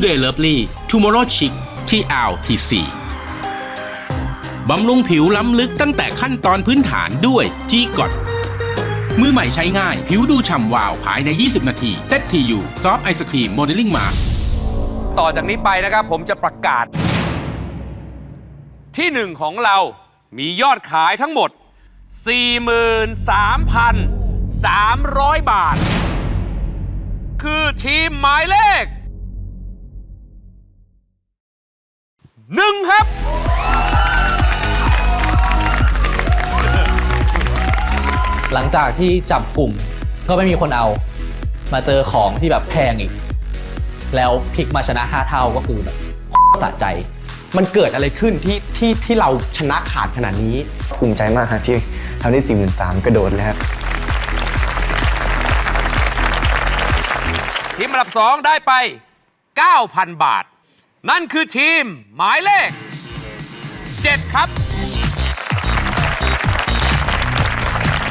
Today Lovely Tomorrow Chic ที่ LTC บำรุงผิวล้ำลึกตั้งแต่ขั้นตอนพื้นฐานด้วย g g o t มือใหม่ใช้ง่าย ผิวดูฉ่ำวาวภายใน 20 นาที เซตทีอยู่ซอฟไอศครีมโมเดลลิ่งมาต่อจากนี้ไปนะครับ ผมจะประกาศ ที่หนึ่งของเรามียอดขายทั้งหมด 43,300 บาท คือทีมหมายเลข หนึ่งครับ หลังจากที่จับกลุ่มก็ไม่มีคนเอา มาเจอของที่แบบแพงอีก แล้วพลิกมาชนะ5เท่าก็คือแบบสะใจ มันเกิดอะไรขึ้นที่ที่ที่เราชนะขาดขนาดนี้ ภูมิใจมากครับที่ทำได้สี่หมื่นสามกระโดดเลยครับ ทีมอันดับ2ได้ไป 9,000 บาท นั่นคือทีมหมายเลข 7 ครับ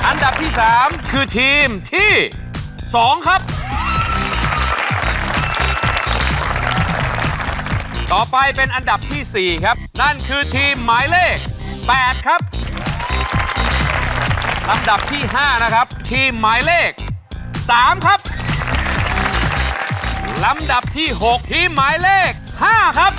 อันดับที่ 3 คือทีมที่ 2 ครับ ต่อไปเป็นอันดับทีสี่ 4 ครับ นั่นคือทีมหมายเลข 8 ครับลำดับที่ 5 นะครับ ทีมหมายเลข 3 ครับ ลำดับที่ 6 ทีมหมายเลข 5 ครับ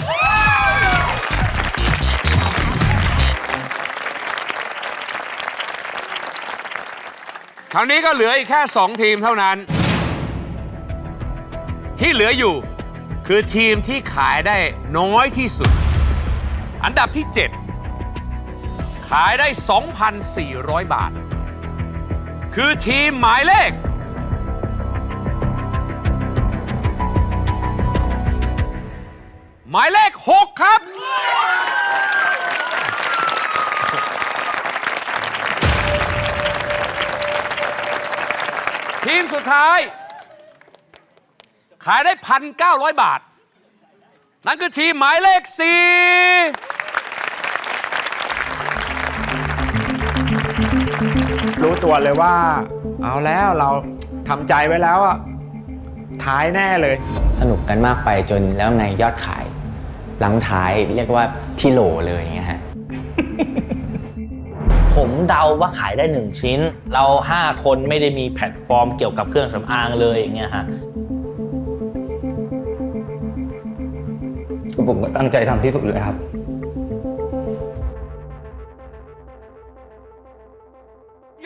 คราวนี้ก็เหลืออีกแค่ 2 ทีมเท่านั้น ที่เหลืออยู่คือทีมที่ขายได้น้อยที่สุด อันดับที่ 7 ขายได้ 2,400 บาท คือทีมหมายเลข หมายเลข 6 ครับ ทีมสุดท้าย ขายได้ 1,900 บาท นั่นคือทีมหมายเลข 4 รู้ตัวเลยว่า เอาแล้วเราทำใจไว้แล้วอะท้ายแน่เลย สนุกกันมากไปจนแล้วไงยอดขาย หลังท้ายเรียกว่าที่โหลเลยอย่างเงี้ยฮะ ผมเดาว่าขายได้ 1 ชิ้น เรา 5 คนไม่ได้มีแพลตฟอร์มเกี่ยวกับเครื่องสำอางเลยอย่างเงี้ยฮะ ผมก็ตั้งใจทำที่สุดเลยครับ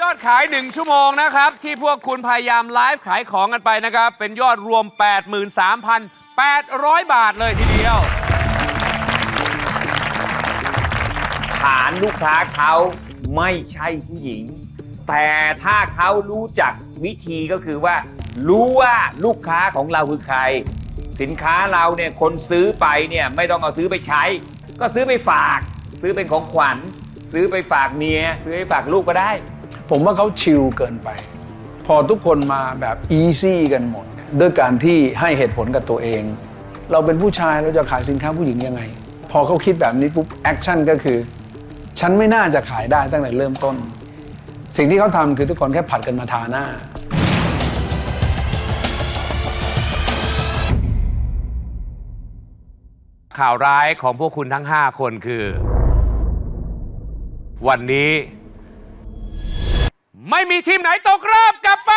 ยอดขาย 1 ชั่วโมงนะครับ ที่พวกคุณพยายามไลฟ์ขายของกันไปนะครับ เป็นยอดรวม 83,800 บาทเลยทีเดียว ฐานลูกค้าเขาไม่ใช่ผู้หญิง แต่ถ้าเขารู้จักวิธีก็คือว่า รู้ว่าลูกค้าของเราคือใคร สินค้าเราเนี่ยคนซื้อไปเนี่ยไม่ต้องเอาซื้อไปใช้ ก็ซื้อไปฝาก ซื้อเป็นของขวัญ ซื้อไปฝากเมีย ซื้อไปฝากลูกก็ได้ ผมว่าเขาชิลเกินไป พอทุกคนมาแบบอีซี่กันหมด ด้วยการที่ให้เหตุผลกับตัวเอง เราเป็นผู้ชายเราจะขายสินค้าผู้หญิงยังไง พอเขาคิดแบบนี้ปุ๊บแอคชั่นก็คือ ฉันไม่น่าจะขายได้ตั้งแต่เริ่มต้น สิ่งที่เขาทำคือทุกคนแค่ผัดกันมาทาหน้า ข่าวร้ายของพวกคุณทั้ง 5 คนคือ วันนี้ ไม่มีทีมไหนตกรอบกลับไป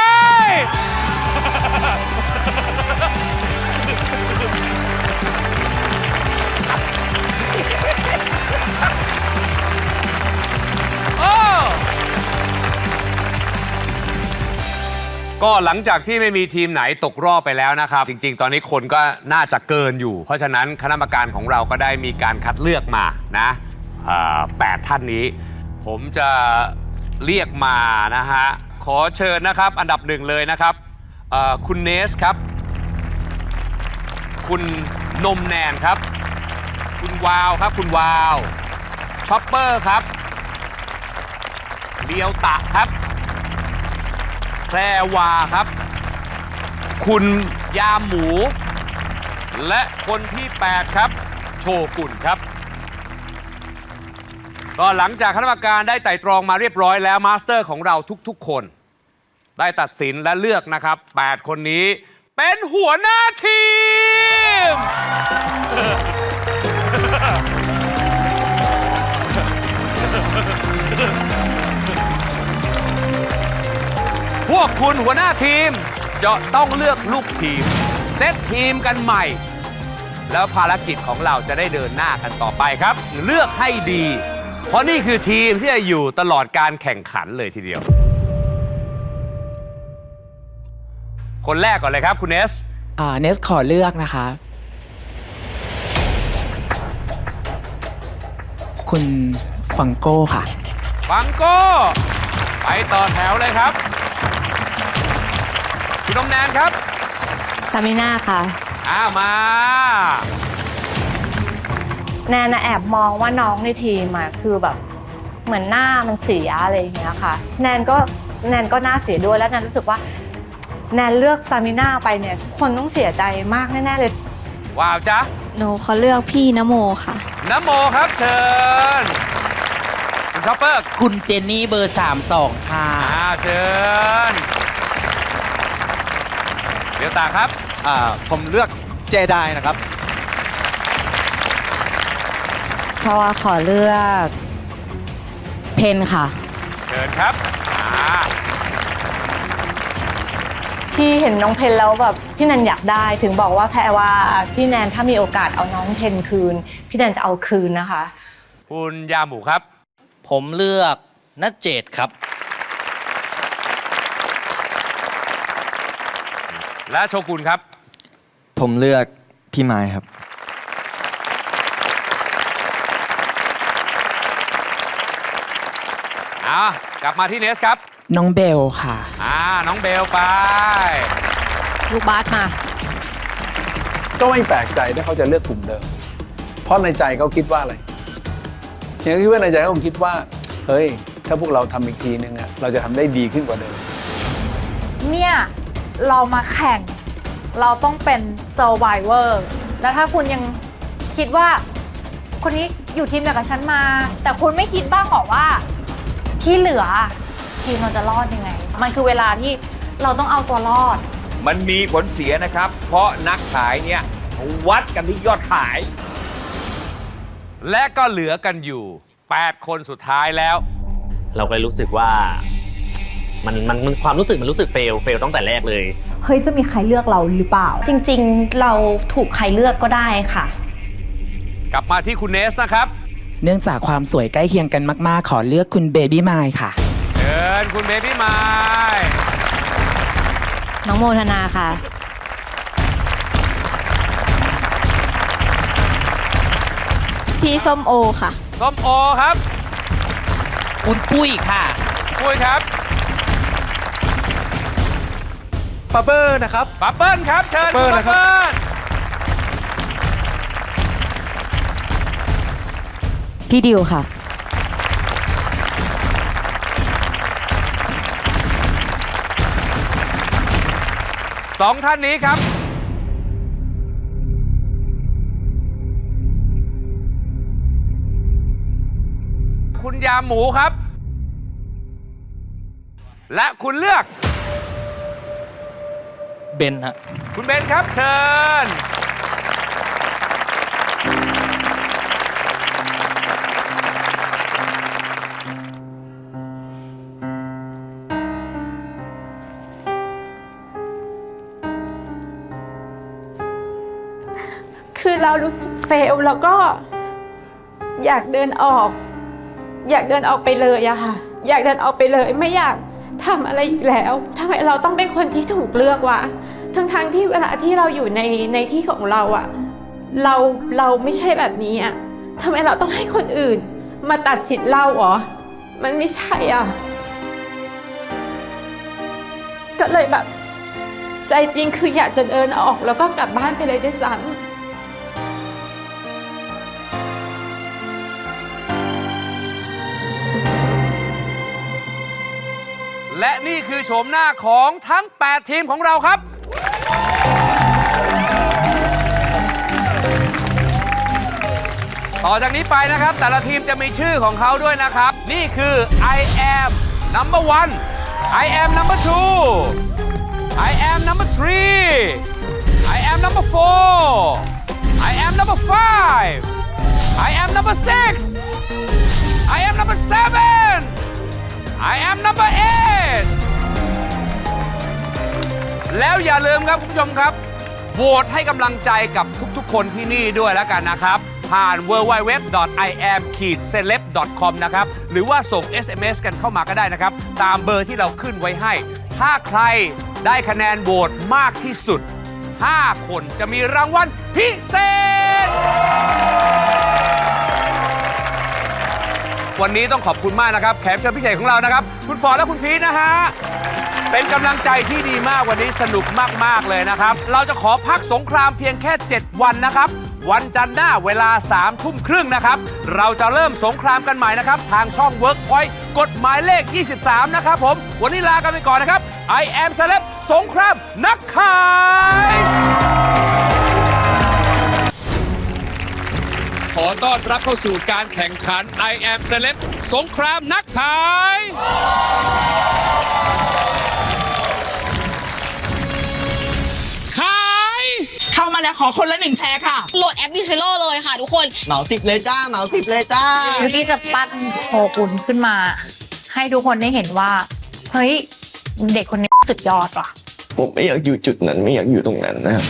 ก็หลังจากที่ไม่มีทีมไหนตกรอบไปแล้วนะครับ จริง ๆ ตอนนี้คนก็น่าจะเกินอยู่ เพราะฉะนั้นคณะกรรมการของเราก็ได้มีการคัดเลือกมานะอ่าแปดท่านนี้ ผมจะเรียกมานะฮะ ขอเชิญนะครับ อันดับหนึ่งเลยนะครับเอ่อคุณเนสครับ คุณนมแนนครับ คุณวาวครับ คุณวาวช็อปเปอร์ครับเดียวตะครับ แพรวาครับ คุณยามหมู และคนที่ 8 ครับ โชกุนครับ ก็หลังจากคณะกรรมการได้ไต่ตรองมาเรียบร้อยแล้วมาสเตอร์ของเราทุกๆคน ได้ตัดสินและเลือกนะครับ 8 คนนี้เป็นหัวหน้าทีม พวกคุณหัวหน้าทีมจะต้องเลือกลูกทีม เซตทีมกันใหม่ แล้วภารกิจของเราจะได้เดินหน้ากันต่อไปครับ เลือกให้ดี เพราะนี่คือทีมที่จะอยู่ตลอดการแข่งขันเลยทีเดียว คนแรกก่อนเลยครับคุณเนส อ่าเนสขอเลือกนะคะ คุณฟังโก้ค่ะ ฟังโก้ ไปต่อแถวเลยครับ คุณนมแนนครับ ซามิน่าค่ะ อ้าวมา แนนน่ะแอบมองว่าน้องในทีมอะคือแบบเหมือนหน้ามันเสียอะไรอย่างเงี้ยค่ะ แนนก็แนนก็หน้าเสียด้วยแล้วแนนรู้สึกว่า แนนเลือกซามิน่าไปเนี่ยทุกคนต้องเสียใจมากแน่ๆเลย ว้าวจ๊ะหนูเขาเลือกพี่นโมค่ะ น้ำโมครับเชิญคุณช็อปเปอร์คุณเจนนี่เบอร์ 32 ค่ะ อ่าเชิญเดี๋ ยวตาครับ อ่าผมเลือกเจไดนะครับ เพราะว่าขอเลือก เพนค่ะ เชิญครับอ่าพี่เห็นน้องเพนแล้วแบบพี่แนนอยากได้ ถึงบอกว่าแพรว่าพี่แนนถ้ามีโอกาสเอาน้องเพนคืน พี่แนนจะเอาคืนนะคะ คุณยาหมูครับ ผมเลือกนัดเจดครับ และโชกุนครับ ผมเลือกพี่ไม้ครับ อ่ากลับมาที่เนสครับ น้องเบลค่ะ อ่า น้องเบลไป ลูกบาสมา ก็ไม่แปลกใจถ้าเขาจะเลือกกลุ่มเดิม เพราะในใจเขาคิดว่าอะไรอย่างที่ว่าในใจเขาคงคิดว่า เฮ้ย ถ้าพวกเราทำอีกทีนึงอะเราจะทำได้ดีขึ้นกว่าเดิม เนี่ย เรามาแข่ง เราต้องเป็น survivor แล้วถ้าคุณยังคิดว่าคนนี้อยู่ทีมเดียวกับฉันมา แต่คุณไม่คิดบ้างหรอว่า ที่เหลือ ทีมเราจะรอดยังไง มันคือเวลาที่เราต้องเอาตัวรอด มันมีผลเสียนะครับ เพราะนักขายเนี่ยวัดกันที่ยอดขาย และก็เหลือกันอยู่ 8 คนสุดท้ายแล้ว เราก็เลยรู้สึกว่า มันมันมันความรู้สึกมันรู้สึกเฟลเฟลตั้งแต่แรกเลย เฮ้ยจะมีใครเลือกเราหรือเปล่า จริงๆ เราถูกใครเลือกก็ได้ค่ะ กลับมาที่คุณเนสนะครับเนื่องจากความสวยใกล้เคียงกันมาก ๆ ขอเลือกคุณเบบี้ไมล์ค่ะ เชิญคุณเบบี้ไมล์น้องโมทนาค่ะ พี่ส้มโอค่ะ ส้มโอครับ คุณปุ้ยค่ะ ปุ้ยครับ ปาเบอร์นะครับ ปับเปิ้ลครับ เชิญปับเปิ้ลณนะครับปัเปิ้ลพี่ดิวค่ะ สองท่านนี้ครับ คุณยาหมูครับ และคุณเลือก เบนฮะคุณเบนครับเชิญ คือเรารู้สึกเฟลแล้วก็ อยากเดินออก อยากเดินออกไปเลยอะค่ะ อยากเดินออกไปเลยไม่อยาก ทำอะไรอีกแล้วทำไมเราต้องเป็นคนที่ถูกเลือกวะทั้งๆที่เวลาที่เราอยู่ในในที่ของเราอะเราเราไม่ใช่แบบนี้อะทำไมเราต้องให้คนอื่น มาตัดสินเราหรอ มันไม่ใช่อะ ก็เลยแบบ ใจจริงคืออยากจะเดินออกแล้วก็กลับบ้านไปเลยด้วยซ้ำ และนี่คือโฉมหน้าของทั้ง 8 ทีมของเราครับ ต่อจากนี้ไปนะครับ แต่ละทีมจะมีชื่อของเขาด้วยนะครับ นี่คือ I am number one I am number two I am number three I am number four I am number five I am number six I am number seven I am number eight แล้วอย่าลืมครับคุณผู้ชมครับ โหวตให้กำลังใจกับทุกๆ คนที่นี่ด้วยแล้วกันนะครับ ผ่าน www.iam-celeb.com นะครับ หรือว่าส่ง SMS กันเข้ามาก็ได้นะครับ ตามเบอร์ที่เราขึ้นไว้ให้ ถ้าใครได้คะแนนโหวตมากที่สุด 5 คนจะมีรางวัลพิเศษ วันนี้ต้องขอบคุณมากนะครับ แขกเชิญพิเศษของเรานะครับ คุณฟอร์ดและคุณพีทนะฮะ เป็นกำลังใจที่ดีมากวันนี้สนุกมาก ๆ เลยนะครับ เราจะขอพักสงครามเพียงแค่ 7 วันนะครับ วันจันทร์หน้าเวลา3ทุ่มครึ่งนะครับ เราจะเริ่มสงครามกันใหม่นะครับ ทางช่อง Workpoint กฎหมายเลข 23 นะครับผม วันนี้ลากันไปก่อนนะครับ I am Celeb สงครามนักขายขอต้อนรับเข้าสู่การแข่งขัน I am Celeb สงครามนักขาย แล้ขอคนละหนึ่งแชร์ค่ะ โหลดแอปมิจิโลเลยค่ะทุกคน เหมาสิบเลยจ้าเหมาสิบเลยจ้า บิวตี้จะปั้นโชกุนขึ้นมา ให้ทุกคนได้เห็นว่า เฮ้ย เด็กคนนี้สุดยอดว่ะ ผมไม่อยากอยู่จุดนั้นไม่อยากอยู่ตรงนั้นนะ